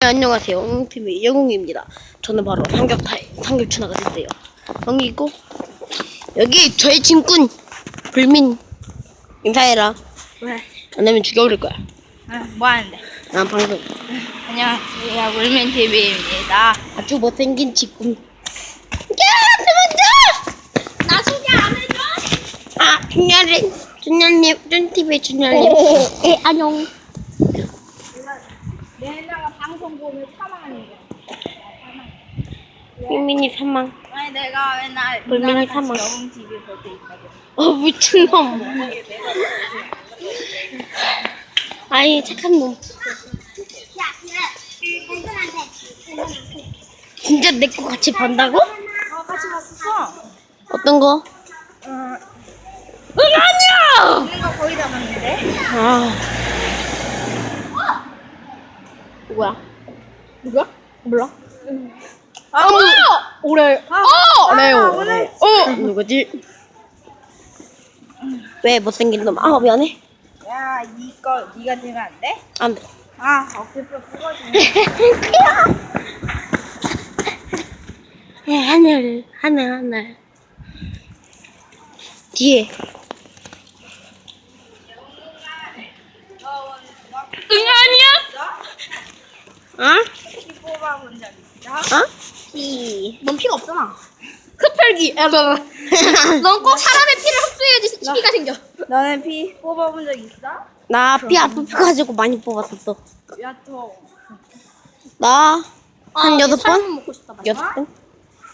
네, 안녕하세요. 옹TV 영웅입니다. 저는 바로 삼겹타이, 삼겹추나가 됐어요. 여기 있고, 여기 저의 친구는 불민. 인사해라. 왜? 안 하면 죽여버릴 거야. 아, 뭐 하는데? 난 방금 안녕하세요. 물맨 TV입니다. 아주 못생긴 친구. 야, 도망쳐! 나 소개 안 해줘? 아, 준열님, 준열님, 쫀TV 준열님. 예, 안녕. 내가 방송 보면 사망하는 거. 불민이 사망. 아니 내가 맨날 물맨이 누나랑 사망. 같이 영웅 TV 볼 때 있거든. 어, 미친놈. 아이, 착한 놈. 진짜 내 거 같이 본다고? 어 같이 봤었어. 어떤 거? 어 응, 아니야! 있는 거 거의 다 봤는데. 아. 누구야? 누가? 몰라? 아 뭐야? 올해. 아, 어! 아, 레오. 오늘 어! 누구지? 왜 못생긴 놈? 아, 미안해. 야 이거 네가 들면 안 돼? 안 돼. 아 어깨뼈 부러지네. 네, 하늘, 하늘, 하늘. 뒤에. 응, 아니야? 어? 피 뽑아본 적 있어? 어? 피. 넌 피가 없잖아. 흡혈기. 넌꼭 사람의 피를 흡수해야지 피가 생겨. 너는 피 뽑아본 적 있어? 나피 아파가지고 많이 뽑았었어. 야토. 나, 한 아, 여섯 사람 번? 먹고 싶다. 여섯 번?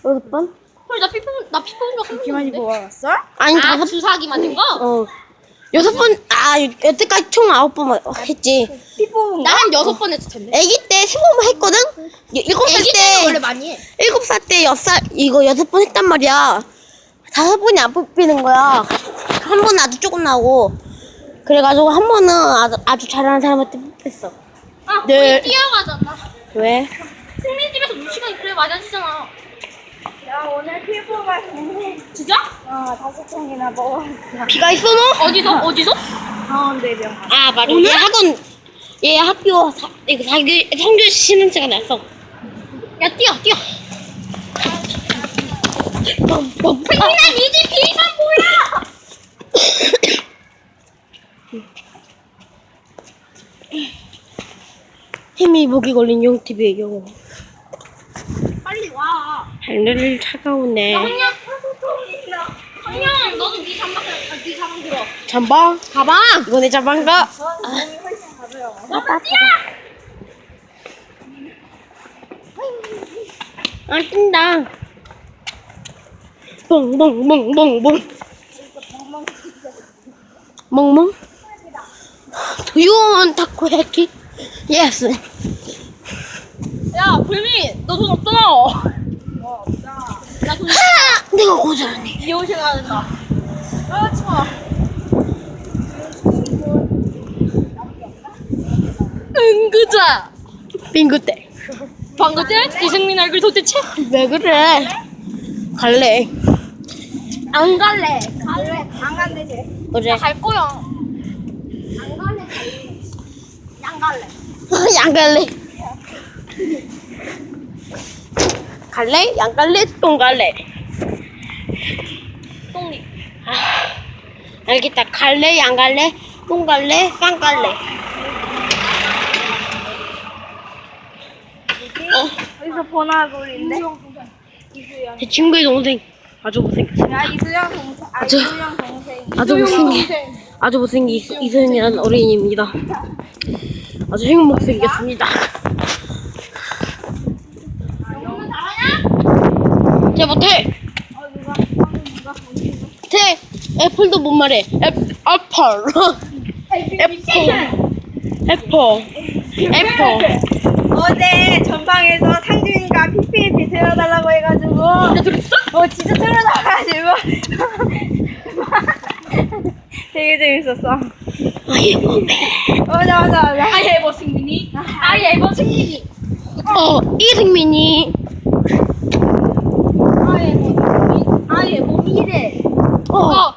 여섯 번? 헐, 나피 뽑은 나피 뽑은 적한 피 많이 번도 없는데. 뽑아봤어? 아니, 아, 다섯 주사기 맞은 거? 어. 여섯 번, 아, 여태까지 총 아홉 번 했지. 피 뽑은 거? 나한 여섯 번 했을 텐데. 아기 때 세 번 했거든? 일곱 살 애기 때는 원래 때, 많이 해. 일곱 살때 여섯 살, 이거 여섯 번 했단 말이야. 다섯 번이 안 뽑히는 거야. 한 번은 아주 조금 나오고. 그래가지고 한 번은 아주, 아주 잘하는 사람한테 뽑혔어. 아, 네. 뛰어가잖아. 왜? 승리집에서 눈치가 그래 맞아지잖아. 야 오늘 피 뽑았는데 진짜? 어 다섯 통이나 먹었어 비가 있어, 너? 어디서? 어디서? 가운데 병 아, 맞아. 얘 학원, 얘 학교, 사, 이거 사기, 성교 시간 났어. 야 뛰어 뛰어. 승민아 니집 비선 뭐야? 힘이 목이 걸린 용TV의 영웅. 장르를 차가우네. 영양 너도 네 잠바 아, 네 잠바 들어. 잠방 가방. 이번에 잠바인가? 아빠야. 아 뛴다. 멍멍멍멍멍. 멍멍. Do u want takoyaki? Yes. 야 불미 너돈 없잖아. 고자라네. 이혼실 가야 된다. 그렇지 마 은그자. 빙그 때. 방금 때 이승민 얼굴 도대체? 왜 그래? 갈래. 안 갈래. 갈래 안 간대지 그래. 갈 거야. 안 갈래. 안 갈래. 양 갈래. 갈래? 양 갈래? 똥 갈래? 똥이. 알겠다. 갈래? 양 갈래? 똥 갈래? 쌍 갈래? 어디서 보나 소리인데 제 친구의 동생. 아주 못생겼어. 야 이수영 동생 아 저- 이수영 동생 아주 못생긴. 아주 못생긴 이수- 이소연이라는 어린이입니다. 아주 행복 생겼습니다. 영문 잘하냐? 쟤 못해. 어 누가 방금 누가 보니 쟤 애플도 못 말해. 애, 애플. 애플. 애플. 애플. 어제 전방에서 상준이가 PPAP 들어달라고 해가지고 진짜 들었어? 어 진짜 틀어놔가지고 되게 재밌었어 아이 몸에. 맞아 맞아 맞아 아예버 승민이. 아예버 승민이. 어 이 승민이. 아예버 승민. 아예버 미래. 어. 어.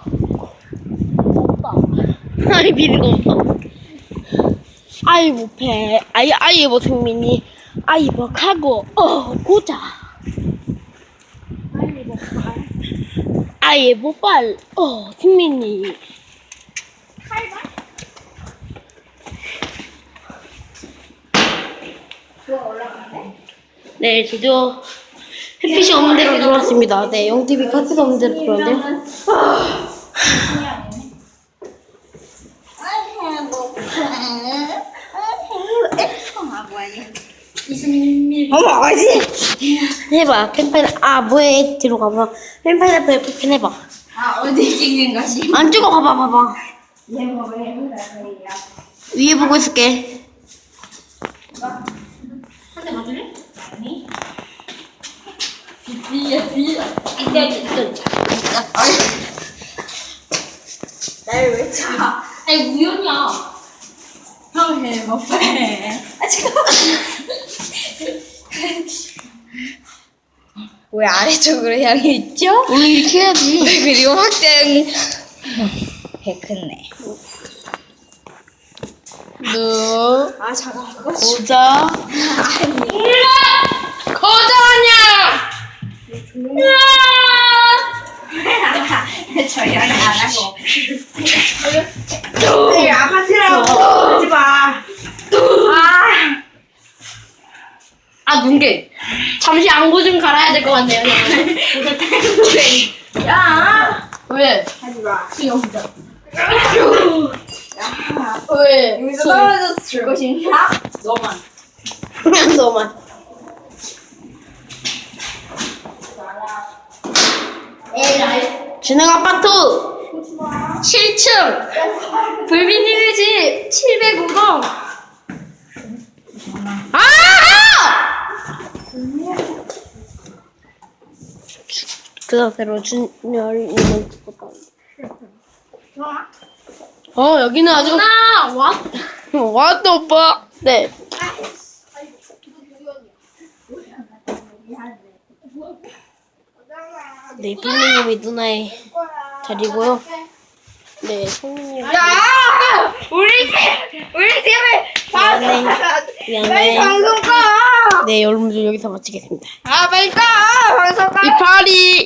아이 비리가 없어. 아이 못해. 아이 아이 뭐 승민이. 아이버하고. 어 고자. 아예 못발. 어 승민이. 네 드디어 햇빛이 없는 데로 들어왔습니다. 네 영TV 카트도 없는 데로 들어왔 어머 아버지. 해봐. 펜파인 아 뭐해 뒤로 가봐. 펜파인애플 해봐. 아 어디 찍는 것이? 안 찍어 봐봐 봐봐. 얘 그래요. 위에 보고 있을게 날왜 쳐? 아니 우연이야. 뭐 해? 아 지금. 왜 아래쪽으로 향해 있죠? 원래 이렇게 해야지 그리고 확장. 배 크네. 누 아 잠깐 그거 고자 거절하냐? 저 양이 안 하고. 이 아파트라고 하지 마. 아. 아 눈게. 잠시 안구 좀 갈아야 될 것 같네요. 야. 왜? 하지 마. 왜? 여기서 떨어져서 죽고 싶냐? 너만. 그냥 너만 진행 아파트 7층 불비님의 집 705동. 아! 그 상태로 준열이는 죽었다 어 여기는 아주 나 와. 왔다 오빠 네 네, 삐님이 누나의 자리고요. 네, 성님. 야! 우리 집! 우리 다 미안해. 빨리 미안해. 방송 꺼! 네, 여러분들 여기서 마치겠습니다. 아, 빨리 꺼! 방송 꺼! 이파리!